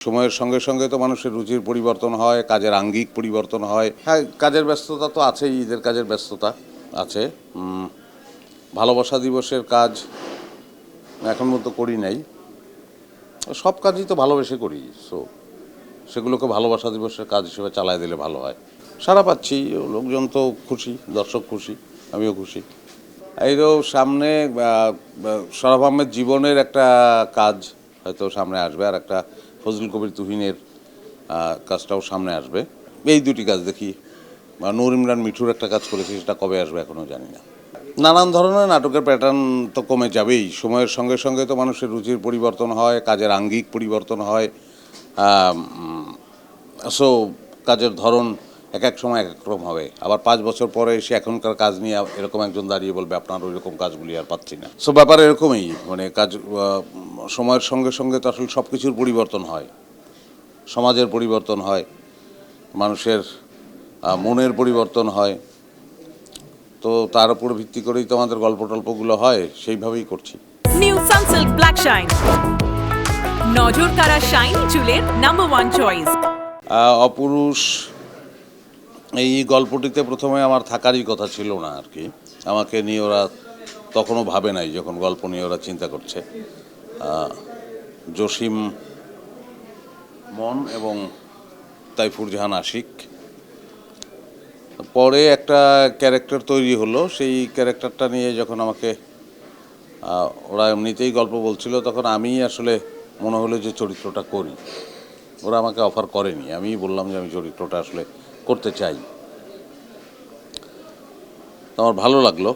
সময়ের সঙ্গে সঙ্গে তো মানুষের রুচির পরিবর্তন হয় কাজের আঙ্গিক পরিবর্তন হয়। হ্যাঁ কাজের ব্যস্ততা তো আছেই ঈদের কাজের ব্যস্ততা আছে। ভালোবাসা দিবসের কাজ এখন মতো করি নাই। সব কাজই তো ভালোবেসে করি সো সেগুলোকে ভালোবাসা দিবসের কাজ হিসেবে চালায় দিলে ভালো হয়। সারা পাচ্ছি লোকজন তো খুশি দর্শক খুশি আমিও খুশি। এই তো সামনে আহ, আহমেদ জীবনের একটা কাজ হয়তো সামনে আসবে আর একটা ফজল কবির তুহিনের কাজটাও সামনে আসবে। এই দুটি কাজ দেখি নূর ইমরান মিঠুর একটা কাজ করেছি, সেটা কবে আসবে এখনও জানি না। নানান ধরনের নাটকের প্যাটার্ন তো কমে যাবেই। সময়ের সঙ্গে সঙ্গে তো মানুষের রুচির পরিবর্তন হয়, কাজের আঙ্গিক পরিবর্তন হয় সো কাজের ধরন এক এক সময় এক এক রকম হবে। আবার পাঁচ বছর পরে এসে এখনকার কাজ নিয়ে এরকম একজন দাঁড়িয়ে বলবে, আপনার ওই রকম কাজগুলি আর পাচ্ছি না। সো ব্যাপার এরকমই মানে কাজ সময়ের সঙ্গে সঙ্গে তো আসলে সব কিছুর পরিবর্তন হয়। সমাজের পরিবর্তন হয় মানুষের মনের পরিবর্তন হয়। তো তার উপর ভিত্তি করেই তো আমাদের গল্প টল্পগুলো হয় সেইভাবেই করছি। নিউ সানসিল্ক ব্ল্যাক শাইন নজর কারা শাইনি চুলের নাম্বার ওয়ান চয়েস অপুরুষ এই গল্পটিতে প্রথমে আমার থাকারই কথা ছিল না আর কি। আমাকে নিয়ে ওরা তখনও ভাবে নাই যখন গল্প নিয়ে ওরা চিন্তা করছে। জসিম মন এবং তাইফুর জাহান আশিক। পরে একটা ক্যারেক্টার তৈরি হলো, সেই ক্যারেক্টারটা নিয়ে যখন আমাকে ওরা এমনিতেই গল্প বলছিল, তখন আমি আসলে মনে হলো যে চরিত্রটা করি। ওরা আমাকে অফার করেনি। আমি বললাম যে আমি চরিত্রটা আসলে করতে চাই। আমার ভালো লাগল।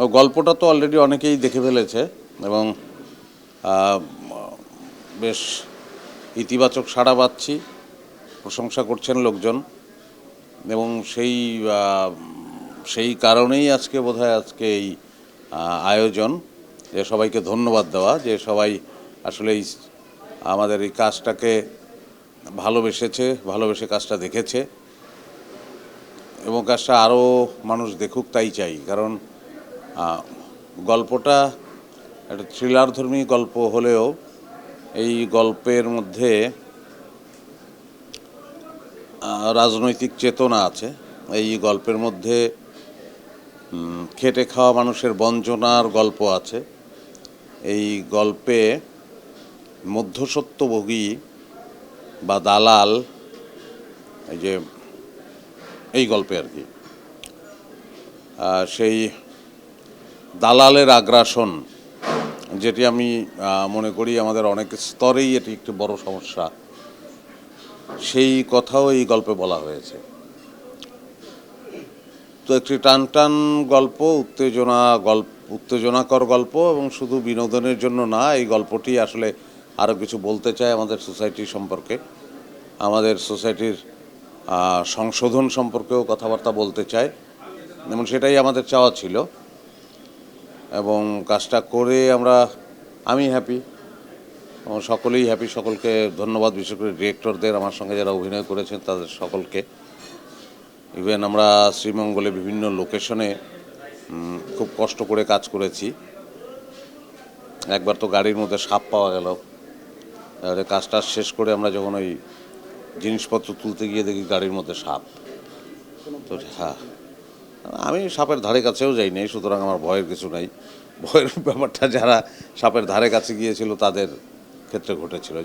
ও গল্পটা তো অলরেডি অনেকেই দেখে ফেলেছে এবং বেশ ইতিবাচক সাড়া পাচ্ছি, প্রশংসা করছেন লোকজন এবং সেই সেই কারণেই আজকে বোধহয় আজকে এই আয়োজন যে সবাইকে ধন্যবাদ দেওয়া, যে সবাই আসলে এই আমাদের এই কাজটাকে ভালোবেসেছে, ভালোবেসে কাজটা দেখেছে এবং কাজটা আরও মানুষ দেখুক তাই চাই, কারণ গল্পটা একটা থ্রিলারধর্মী গল্প হলেও এই গল্পের মধ্যে রাজনৈতিক চেতনা আছে। এই গল্পের মধ্যে খেটে খাওয়া মানুষের বঞ্চনার গল্প আছে। এই গল্পে মধ্যসত্যভোগী বা দালাল, এই যে, এই গল্পে আর কি। সেই দালালের আগ্রাসন, যেটি আমি মনে করি আমাদের অনেক স্তরেই এটি একটি বড় সমস্যা। সেই কথাও এই গল্পে বলা হয়েছে। তো একটি টান টান গল্প, উত্তেজনা গল্প, উত্তেজনাকর গল্প এবং শুধু বিনোদনের জন্য না, এই গল্পটি আসলে আরও কিছু বলতে চায় আমাদের সোসাইটি সম্পর্কে। আমাদের সোসাইটির সংশোধন সম্পর্কেও কথাবার্তা বলতে চায়। এবং সেটাই আমাদের চাওয়া ছিল। এবং কাজটা করে আমরা, আমি হ্যাপি এবং সকলেই হ্যাপি সকলকে ধন্যবাদ, বিশেষ করে ডিরেক্টরদের আমার সঙ্গে যারা অভিনয় করেছেন, তাদের সকলকে। ইভেন আমরা শ্রীমঙ্গলে বিভিন্ন লোকেশনে খুব কষ্ট করে কাজ করেছি। একবার তো গাড়ির মধ্যে সাপ পাওয়া গেল। তাহলে কাজটা শেষ করে আমরা যখন ওই জিনিসপত্র তুলতে গিয়ে দেখি গাড়ির মধ্যে সাপ। তো হ্যাঁ। আমি সাপের ধারে কাছেও যাই নাই, সুতরাং আমার ভয়ের কিছু নাই। ভয়ের ব্যাপারটা যারা সাপের ধারে কাছে গিয়েছিল, তাদের ক্ষেত্রে ঘটেছিল।